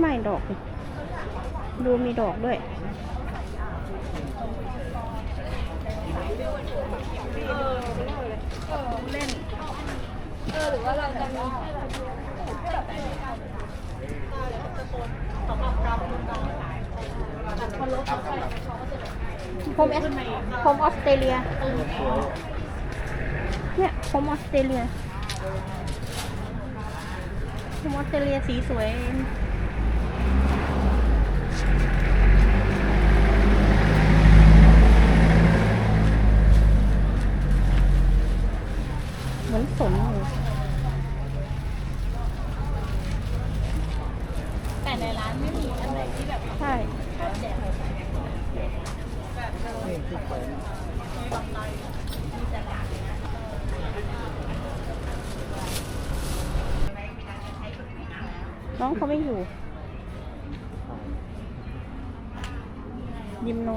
ไม่ดอกดิดูมีดอกด้วย เล่น เออหรือว่าเราจะมีผมเอสผมออสเตรเลีย เนี่ยผมออสเตรเลียผมออสเตรเลียสีสวย มือนสนเลยแต่ในร้านไม่มีอันไหนที่แบบใช่แจกน้องเขาไม่อยู่ ยิมโน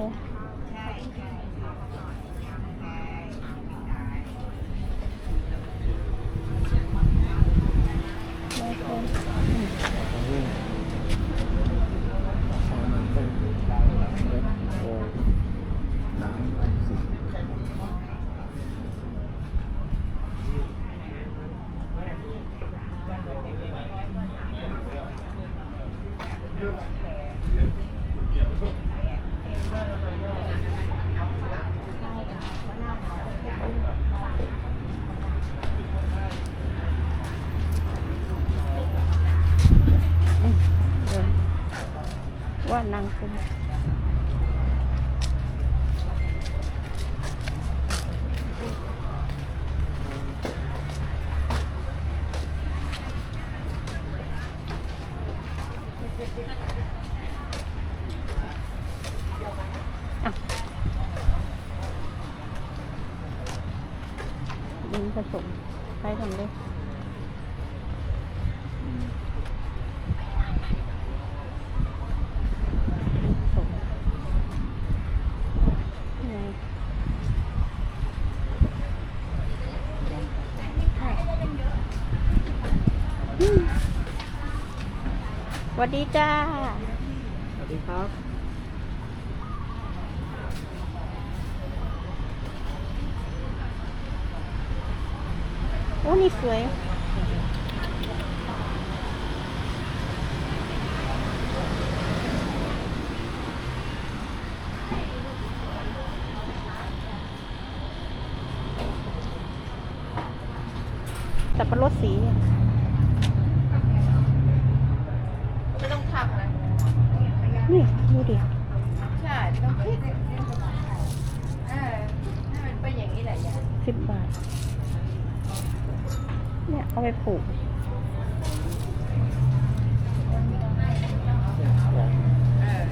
อืมเออ ว่านางคุณ สวัสดีจ้า สวัสดีครับ โอ้ นี่สวยแต่เป็นรถสี ไม่ต้องทำนะ นี่ดูดิ ใช่ไม่ต้องคิดเออให้มันเป็นอย่างนี้แหละยาย สิบบาท เนี่ย เอาไปปลูก เออ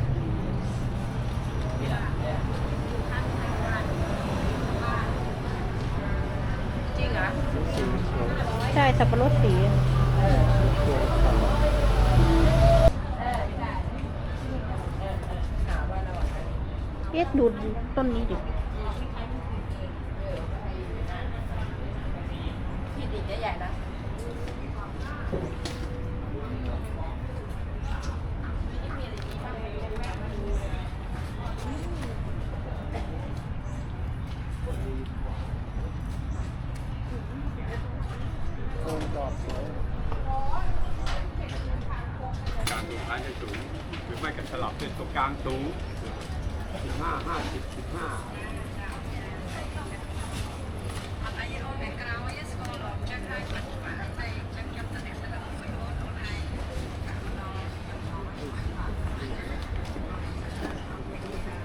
จริงเหรอ ใช่ สับปะรดสีเอ๊ะดูต้นนี้ดิ พี่ดิใหญ่ๆนะ ต้นดอกสวย การสุดท้ายให้สูง หรือไม่ก็สลับเป็นตรงกลางสูงสิบห้าห้าสิบสิบห้า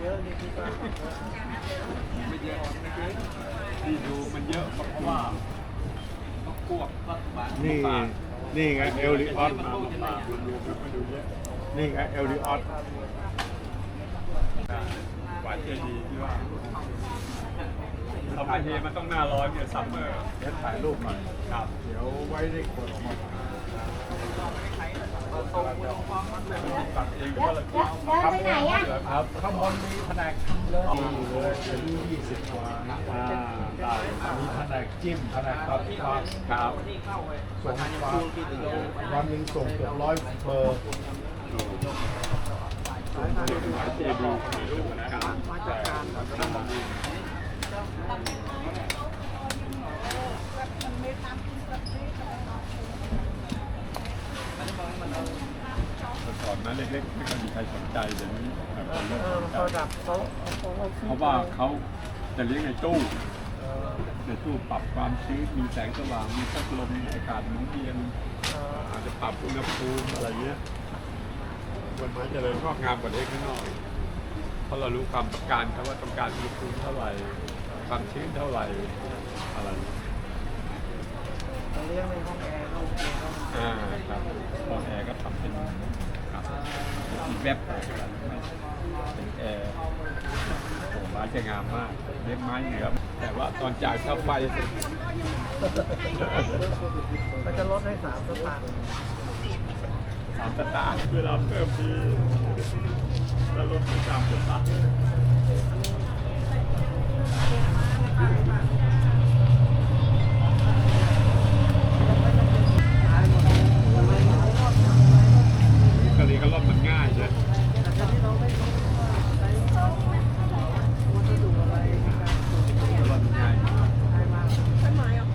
เยอะนี่พี่ป้า ไม่เยอะนี่ดูมันเยอะเพราะว่าต้องพวกนี่นี่ไงเอลลิออสมามารวมๆแล้วมาดูเยอะนี่ไงเอลลิออสหวานเจดีที่ว่าเราไปเฮมันต้องหน้าร้อนเนี่ยซัมเมอร์เดี๋ยวถ่ายรูปหน่อยครับ เดี๋ยวไว้ได้คนออกมา ตัดเองก็เลยครับไปไหนอะครับข้างบนมีแผนกเลยเลยเป็นยี่สิบกว่าอ่าได้มีแผนกจิ้มแผนกตัดตัดครับส่งฝาวันหนึ่งส่งเกือบร้อยเบอร์หมายเจดีย์มีรูป การมาจากการก่อนนั้นเล็กๆไม่ค่อยมีใครสนใจเดี๋ยวนี้แบบคนเริ่มสนใจเพราะว่าเขาจะเลี้ยงในตู้ในตู้ปรับความชื้นมีแสงสว่างมีพัดลมอากาศหมุนเวียนอาจจะปรับอุณหภูมิอะไรเงี้ยมันไม้เจริญงอกงามกว่าเล็กข้างนอกเพราะเรารู้ความต้องการเขาว่าต้องการอุณหภูมิเท่าไหร่ความชื้นเท่าไหร่อะไรเลี้ยงในห้องแอร์ก็โอเคครับอ่า ครับห้อแอร์ก็ทำเป็นครับมีแวบเป็นแอร์โอ้ไม้จะงามมากเลี้ยงไม้เหนือแต่ว่าตอนจ่ายค่าไฟก็จะลดให้สามสตางค์สามสตางค์เวลาเพิ่มทีแล้วลดไปสามสตางค์ กะหรี่ก็ลดมันง่ายเลยแต่ที่เราไม่ต้องใช้วัสดุอะไรการปลูกก็ลดมันง่ายใช้มาใช้ไม้อะ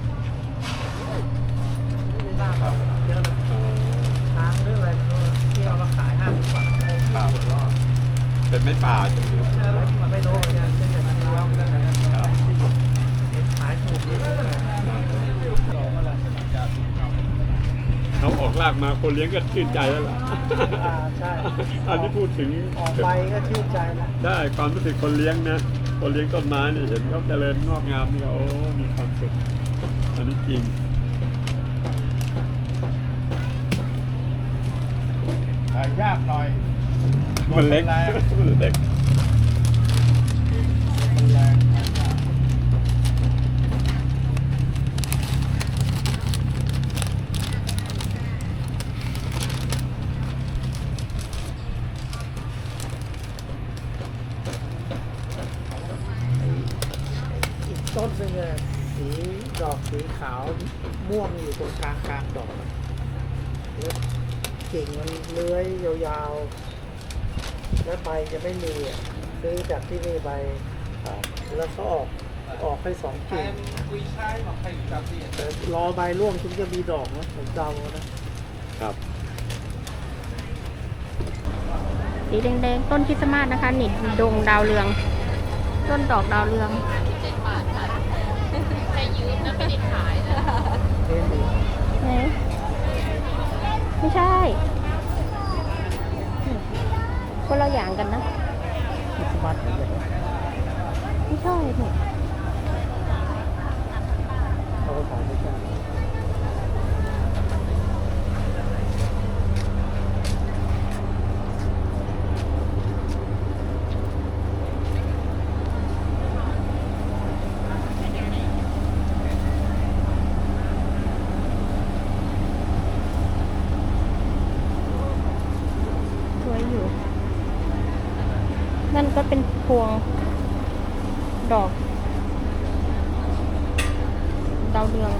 ไม่ได้ครับเยอะนะช้างหรืออะไรที่เราขายห้าสิบบาทครับเป็นไม่ป่าจริง มันไม่รู้เนี่ยเช่นอย่างนี้เราไม่ได้นะครับขายถูกดีเลย เขาออกลากมาคนเลี้ยงก็ชื่นใจแล้วล่ะอ่าใช่ อันนี้พูดถึงออกใบก็ชื่นใจแล้วได้ความรู้สึกคนเลี้ยงนะ คนเลี้ยงต้นไม้นี่เห็นเขาเจริญงอกงามนี่ก็โอ้มีความสุขอันนี้จริงถ่ายยากหน่อยมันเล็กแรงมันเล็ก มันแรง อีกต้นหนึ่งอะสีดอกสีขาวม่วงอยู่ตรงกลางกลางดอกอะแล้วกิ่ง มันเลื้อยยาวๆ แล้วใบจะไม่มีอะซื้อจากที่นี่ใบแล้วก็ออกออกให้สองกิ่งแต่รอใบร่วงถึงจะมีดอกนะผมเดานะครับสีแดงๆ ต้นคริสต์มาสนะคะนี่ดงดาวเรือง ต้นดอกดาวเรืองเล่นดีไหนไม่ใช่ คนละอย่างกันนะคริสต์มาสเหมือนกันไม่ใช่ถูกเขาขายไม่ใช่วยอยู่ นั่นก็เป็นพวงดอก ดาวเรือง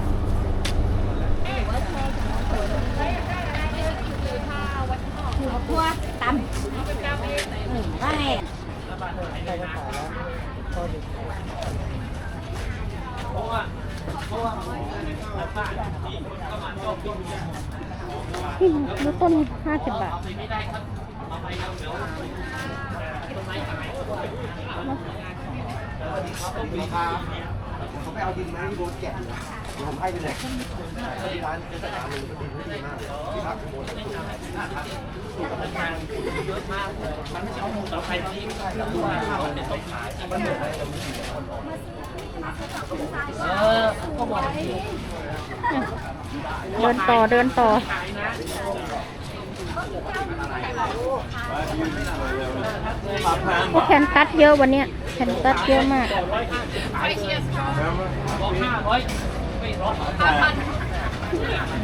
ทั่วตำว่าไงเขาก็ขาย แล้วก็ดีนี่ดูต้นห้าสิบเขาไปเอาดินมที่โบสแกะเดี๋ยวผมให้ไปเลยที่ร้านจะจัดการเลยดินที่ดีมากที่พักโบสเดินต่อเดินต่อโอ้ แคนตัดเยอะวันเนี้ยแคนตัดเยอะมาก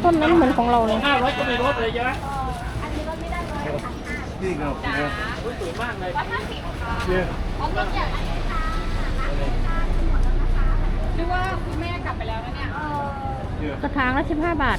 ต้นนั้นเหมือนของเราเลยนี่ก็เนี่ยเนี่ยนึกว่าคุณแม่กลับไปแล้วนะเนี่ยเนี่ยกระถางละสิบห้าบาท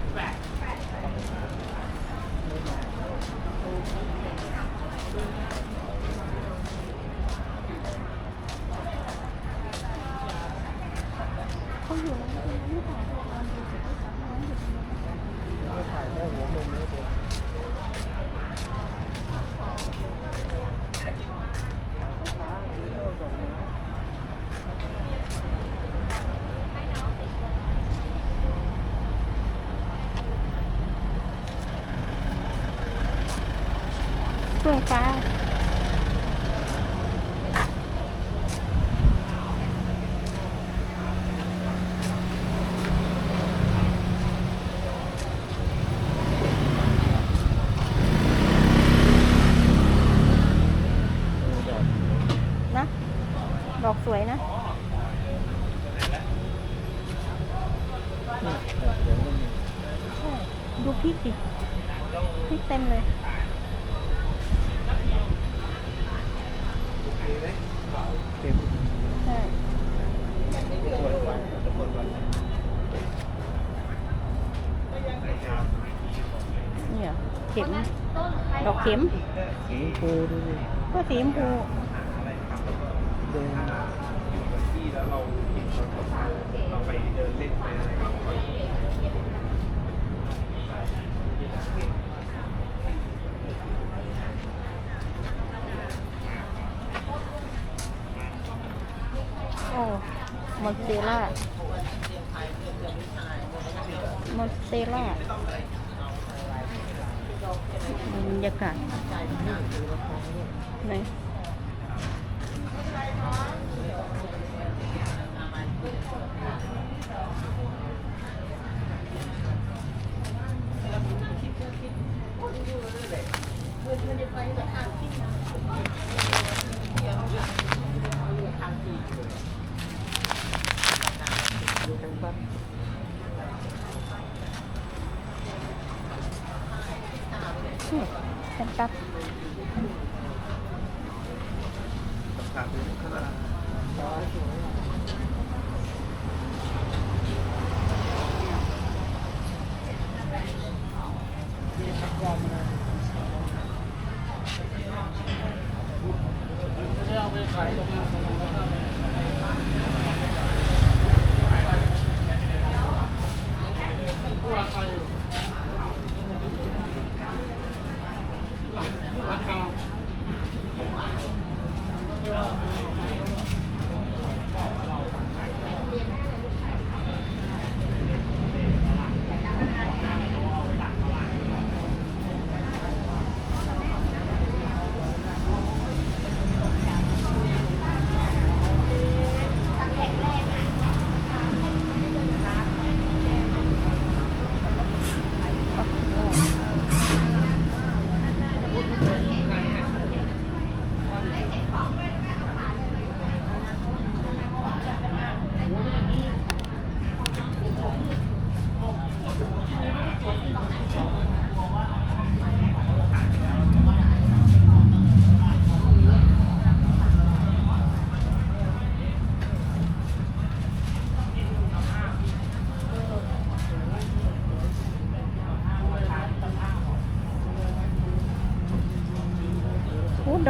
นะดอกสวยนะดูพริกดิพริกเต็มเลย ใช่ เนี่ยเข็ม ดอกเข็ม สีชมพูดูดิ ก็ สีชมพูแดงโอ้มอนเตล่ามอนเตล่า บรรยากาศไหนนี่ ครับ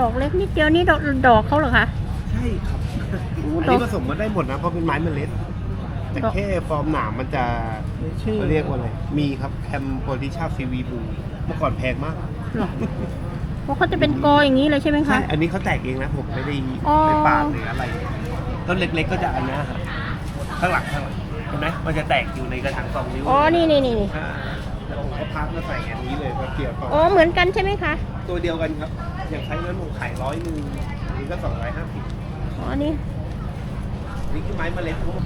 ดอกเล็กนิดเดียวนี่ดอกดอกเขาเหรอคะ ใช่ครับอู้อันดอกนี้ผสมมาได้หมดนะเพราะเป็นไม้เมล็ด แต่ดอกแค่ฟอร์มหนามมันจะมีชื่อเขาเรียกว่าอะไร มีครับแคมโพลิชาซีวีบูเมื่อก่อนแพงมากเหรอเพราะเขาจะเป็นกออย่างนี้เลยใช่ไหมใช่คะอันนี้เขาแตกเองนะผมไม่ได้อ๋อไปปาดหรืออะไร ต้นเล็กๆก็จะอันเนี้ยครับข้างหลังข้างหลังเห็นไหมมันจะแตกอยู่ในกระถางสองนิ้ว อ๋อ นี่นี่นี่นี่อ่าแล้วผมก็พับมาใส่อันนี้เลยมาเกี่ยวต่ออ๋อ เหมือนกันใช่ไหมคะ ตัวเดียวกันครับ อย่างใช้นั้นผมขายร้อยหนึ่งอันนี้ก็สองร้อยห้าสิบอ๋อนี่นี่คือไม้เมล็ดครับ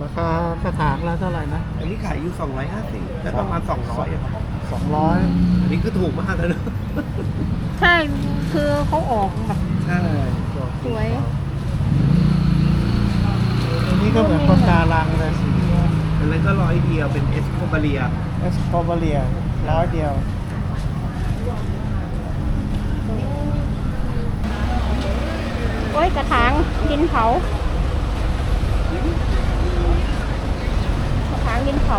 ราคากระถางละเท่าไหร่นะอันนี้ขายอยู่สองร้อยห้าสิบแต่ประมาณสองร้อยครับสองร้อยอันนี้คือถูกมากเลยนะใช่คือเขาออกแบบใช่สวยอันนี้ก็เหมือนปากการังเลยสีอันนั้นก็ร้อยเดียวเป็นเอสโคบาเรียเอสโคบาเลียร้อยเดียว อ้ยกระถางดินเผา กระถางดินเผา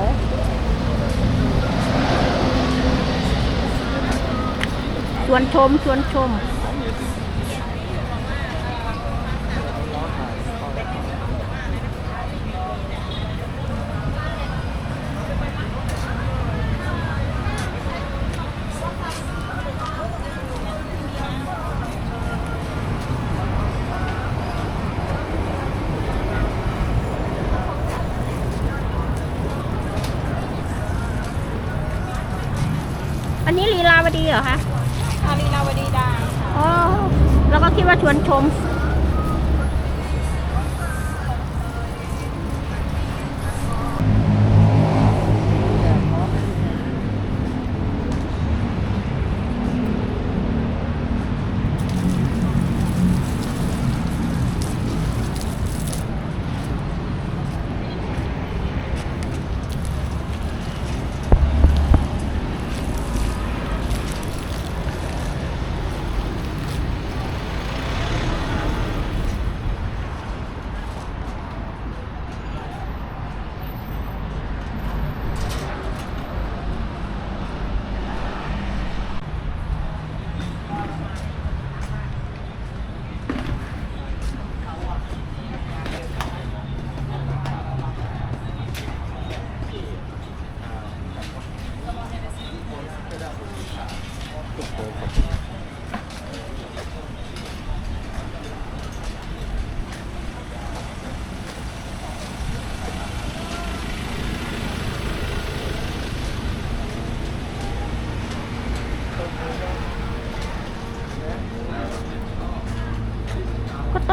ชวนชมชวนชม เหรอคะอาลีลาวดีดาอ๋อแล้วก็คิดว่าชวนชมก็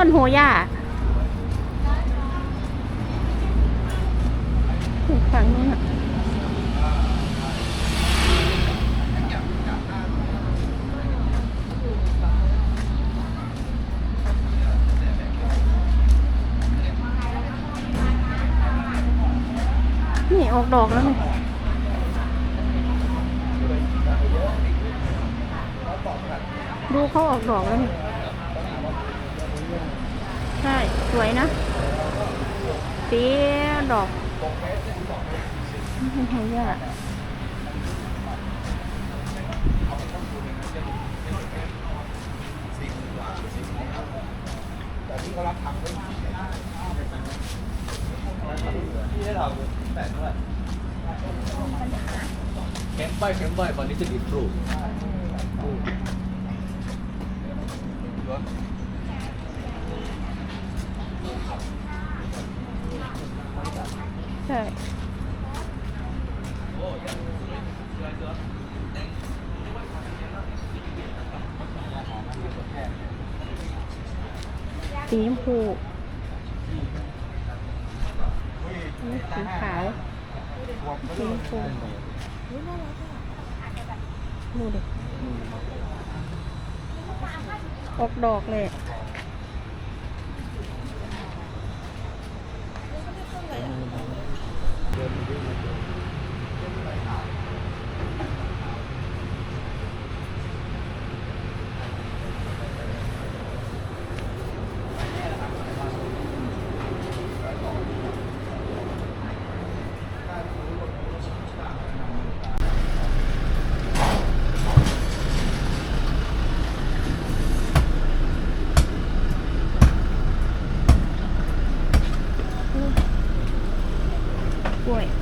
นโหย่าฝั่งนู้นอะนี่ออกดอกแล้วนี่ดูเขาออกดอกแล้วนี่ ใช่ สวยนะ สีดอกเฮ้ยอะเข็มไปเข็มไปวันนี้จะดีครูใช่สีชมพูนี่สีขาวสีชมพูดูดิออกดอกเลยกล้วย ต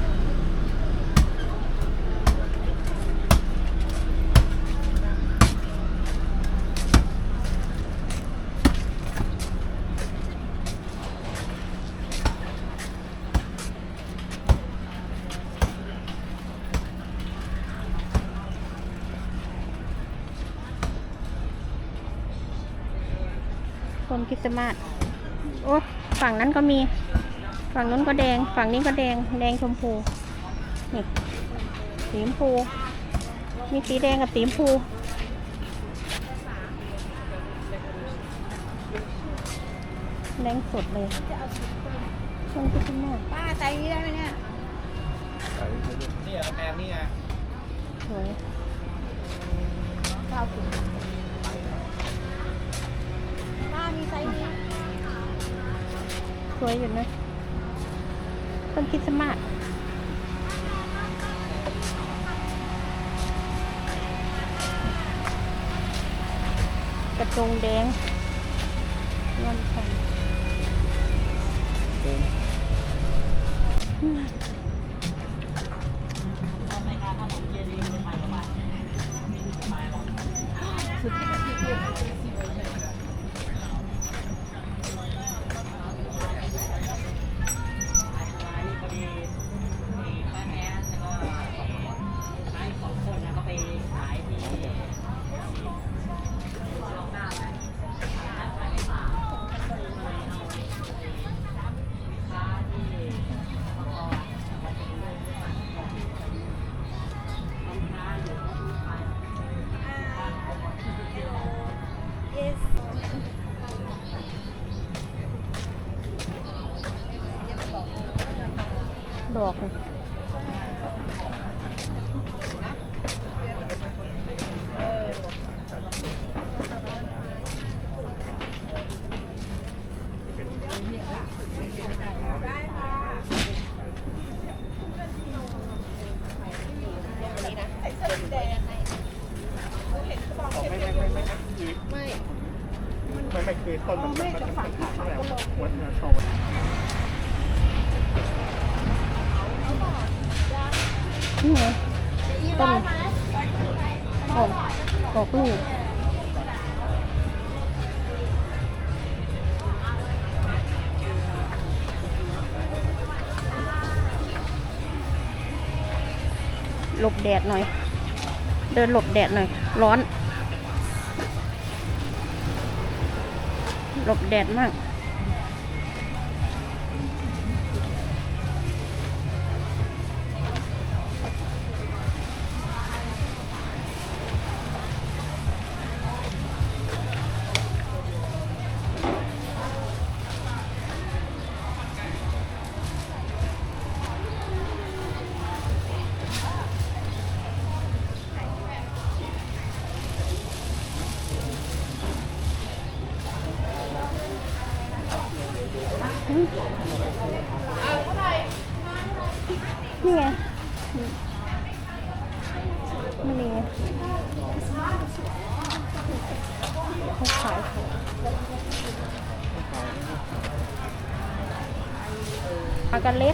้ นคริสต์มาสโอ้ฝั่งนั้นก็มี ฝั่งนู้นก็แดง ฝั่งนี้ก็แดง แดงชมพู นี่สีชมพู มีสีแดงกับสีชมพูแดงสดเลยต้นคริสต์มาสป้าใจนี้ได้ไหมเนี่ยนี่แอมนี่ไงสวยเก้าสิบป้า มีไซส์นี้สวยอยู่นะต้นคริสต์มาสกระจงแดง คือต้นมันมันจะฝังขาดแล้วหัวเนื้โชว์นี่ไงต้นออกออกลูกหลบแดดหน่อย เดินหลบแดดหน่อย ร้อน บแดดมาก ปล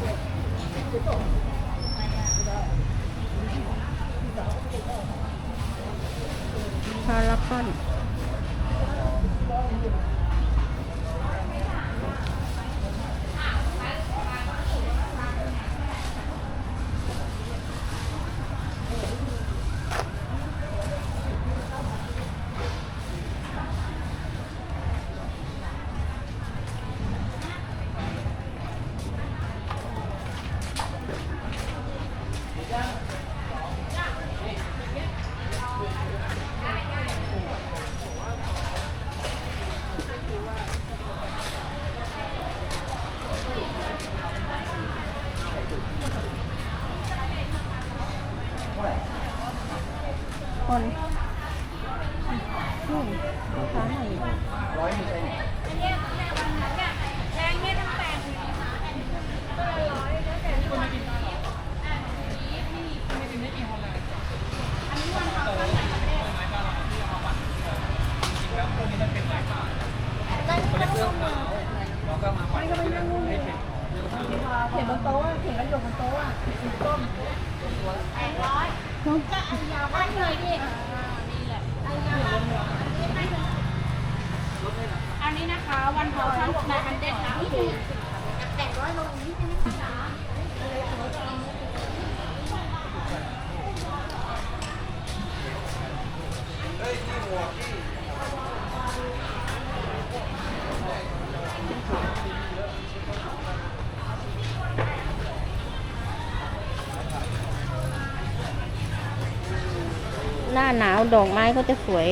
าหนาวดอกไม้ก็จะสวย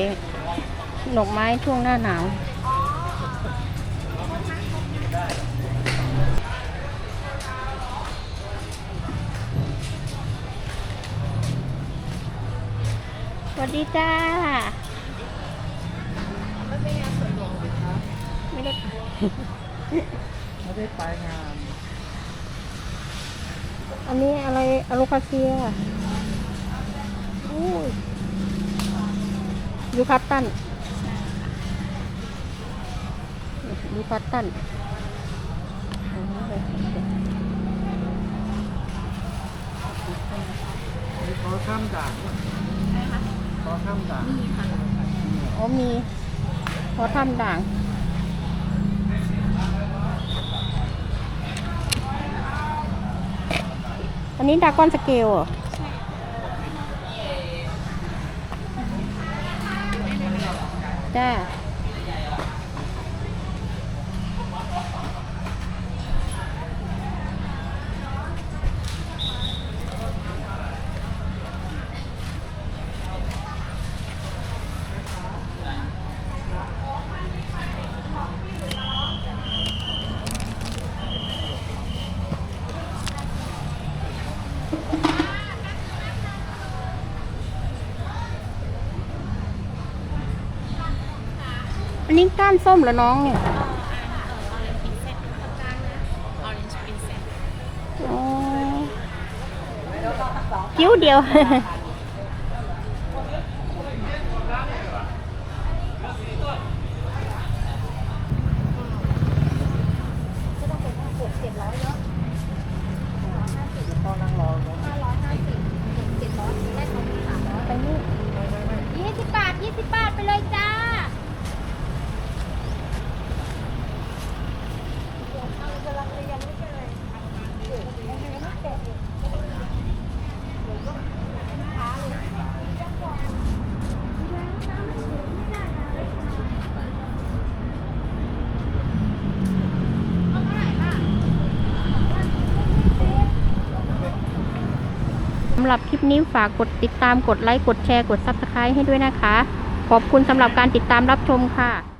ดอกไม้ช่วงหน้าหนาวสวัสดีจ้าไม่ได้ไปงาน อันนี้อะไรอะโลคาเซียอู้ ยูคัตตันยูคัตตันอันนี้เลยมีขอข้ามด่านขอข้ามด่านอ๋อมีพอทำด่างอันนี้ดากอนสเกลเหรอ จ้า นี้ก้านส้มเหรอน้องเนี่ยคิ้วเดียว พ่อนั่งรอรถ ไปนี่ ยี่สิบบาทยี่สิบบาทไปเลยจ้า สำ หรับคลิปนี้ฝากกดติดตามกดไลค์กดแชร์กด Subscribe ให้ด้วยนะคะ ขอบคุณสำหรับการติดตามรับชมค่ะ